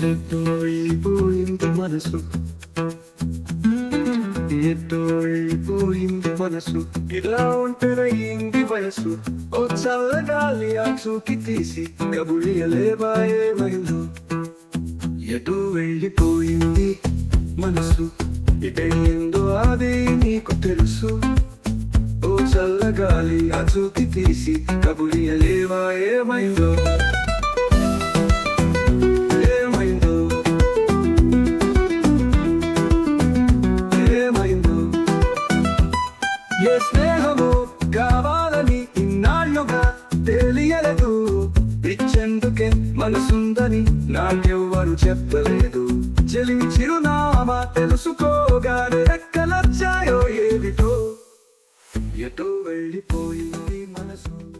ఎటో వెళ్ళిపోయింది మనసు. ఎటో వెళ్ళిపోయింది మనసు. ఇలా ఒంటరయింది వయసు. ఓ చల్లగాలి ఆ చూకి తీసి కబులియలేవా ఏమైందో ఎటు వెళ్ళిపోయింది మనసు? ఇటయిందో అది నీకు తెలుసు. ఓ చల్లగాలి ఆ చూకి తీసి కబులియలేవా ఏమైందో ఏమైందో ఏ స్నేహము కావాలని ఇన్నాళ్ళుగా తెలియలేదు. ఇచ్చేందుకే మనసుందని నాకెవ్వరు చెప్పలేదు. చెలి చిరునామా తెలుసుకోగానే రెక్కలొచ్చాయో ఏమిటో? ఎటో వెళ్ళిపోయింది మనసు.